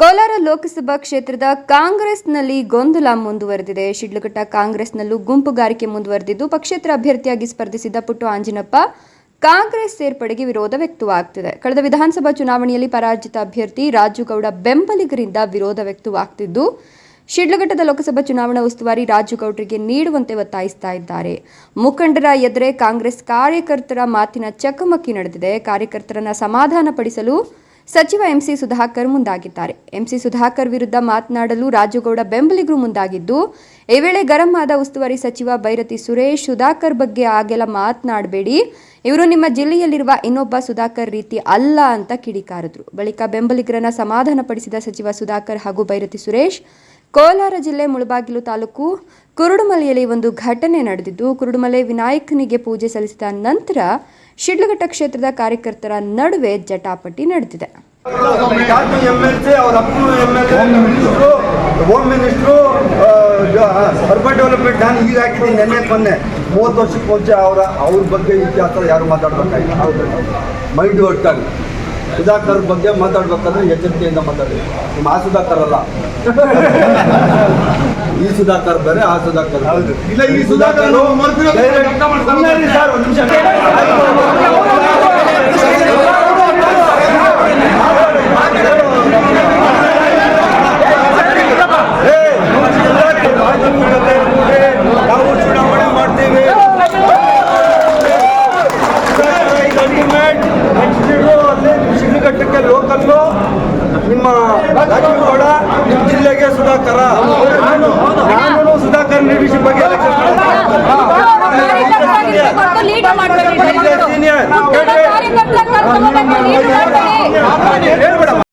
ಕೋಲಾರ ಲೋಕಸಭಾ ಕ್ಷೇತ್ರದ ಕಾಂಗ್ರೆಸ್ನಲ್ಲಿ ಗೊಂದಲ ಮುಂದುವರೆದಿದೆ. ಶಿಡ್ಲಘಟ್ಟ ಕಾಂಗ್ರೆಸ್ನಲ್ಲೂ ಗುಂಪುಗಾರಿಕೆ ಮುಂದುವರೆದಿದ್ದು, ಪಕ್ಷೇತರ ಅಭ್ಯರ್ಥಿಯಾಗಿ ಸ್ಪರ್ಧಿಸಿದ್ದ ಪುಟ್ಟು ಆಂಜಿನಪ್ಪ ಕಾಂಗ್ರೆಸ್ ಸೇರ್ಪಡೆಗೆ ವಿರೋಧ ವ್ಯಕ್ತವಾಗ್ತಿದೆ. ಕಳೆದ ವಿಧಾನಸಭಾ ಚುನಾವಣೆಯಲ್ಲಿ ಪರಾಜಿತ ಅಭ್ಯರ್ಥಿ ರಾಜುಗೌಡ ಬೆಂಬಲಿಗರಿಂದ ವಿರೋಧ ವ್ಯಕ್ತವಾಗ್ತಿದ್ದು, ಶಿಡ್ಲಘಟ್ಟದ ಲೋಕಸಭಾ ಚುನಾವಣಾ ಉಸ್ತುವಾರಿ ರಾಜುಗೌಡರಿಗೆ ನೀಡುವಂತೆ ಒತ್ತಾಯಿಸ್ತಾ ಇದ್ದಾರೆ. ಮುಖಂಡರ ಎದುರೇ ಕಾಂಗ್ರೆಸ್ ಕಾರ್ಯಕರ್ತರ ಮಾತಿನ ಚಕಮಕಿ ನಡೆದಿದೆ. ಕಾರ್ಯಕರ್ತರನ್ನ ಸಮಾಧಾನಪಡಿಸಲು ಸಚಿವ ಎಂಸಿ ಸುಧಾಕರ್ ಮುಂದಾಗಿದ್ದಾರೆ. ಎಂಸಿ ಸುಧಾಕರ್ ವಿರುದ್ಧ ಮಾತನಾಡಲು ರಾಜುಗೌಡ ಬೆಂಬಲಿಗರು ಮುಂದಾಗಿದ್ದು, ಈ ವೇಳೆ ಗರಂ ಆದ ಉಸ್ತುವಾರಿ ಸಚಿವ ಬೈರತಿ ಸುರೇಶ್ ಸುಧಾಕರ್ ಬಗ್ಗೆ ಆಗೆಲ್ಲ ಮಾತನಾಡಬೇಡಿ. ಇವರು ನಿಮ್ಮ ಜಿಲ್ಲೆಯಲ್ಲಿರುವ ಇನ್ನೊಬ್ಬ ಸುಧಾಕರ್ ರೀತಿ ಅಲ್ಲ ಅಂತ ಕಿಡಿಕಾರಿದ್ರು. ಬಳಿಕ ಬೆಂಬಲಿಗರನ್ನ ಸಮಾಧಾನಪಡಿಸಿದ ಸಚಿವ ಸುಧಾಕರ್ ಹಾಗೂ ಬೈರತಿ ಸುರೇಶ್ ಕೋಲಾರ ಜಿಲ್ಲೆ ಮುಳಬಾಗಿಲು ತಾಲೂಕು ಕುರುಡುಮಲೆಯಲ್ಲಿ ಒಂದು ಘಟನೆ ನಡೆದಿದ್ದು ಕುರುಡುಮಲೆ ವಿನಾಯಕನಿಗೆ ಪೂಜೆ ಸಲ್ಲಿಸಿದ ನಂತರ ಶಿಡ್ಲಘಟ್ಟ ಕ್ಷೇತ್ರದ ಕಾರ್ಯಕರ್ತರ ನಡುವೆ ಜಟಾಪಟಿ ನಡೆದಿದೆ. ಹೋಮ್ ಮಿನಿಸ್ಟ್ರು ಅರ್ಬನ್ ಡೆವಲಪ್ಮೆಂಟ್ ನಾನು ಈಗ ಹಾಕಿದ್ದೀನಿ ನೆನ್ನೆ ಮೊನ್ನೆ ಮೂವತ್ತು ವರ್ಷಕ್ಕೆ ಮುಂಚೆ ಅವರ ಅವ್ರ ಬಗ್ಗೆ ಇತಿಹಾಸ ಯಾರು ಮಾತಾಡ್ಬೇಕಾಗಿಲ್ಲ. ಮೈಂಡ್ ಒಟ್ಟಾಗಿ ಸುಧಾಕರ್ ಬಗ್ಗೆ ಮಾತಾಡ್ಬೇಕಂದ್ರೆ ಎಚ್ಚರಿಕೆಯಿಂದ ಮಾತಾಡಿ ನಿಮ್ಮ ಆ ಸುಧಾಕರ್ ಅಲ್ಲ ಈ ಸುಧಾಕರ್ ಬೇರೆ ಆ ಸುಧಾಕರ್ ಇಲ್ಲ, ಈ ಸುಧಾಕರ್ ನಾವು ಚುನಾವಣೆ ಮಾಡ್ತೀವಿ ಶಿಡ್ಲಘಟ್ಟಕ್ಕೆ ಲೋಕಲ್ಲು ನಿಮ್ಮ ರಾಜೀವ್ಗೌಡ ನಿಮ್ಮ ಜಿಲ್ಲೆಗೆ ಸುಧಾಕರ ನಾನು ಸುಧಾಕರ್ ಲೀಡರ್ಶಿಪ್ ಬಗ್ಗೆ ಸೀನಿಯರ್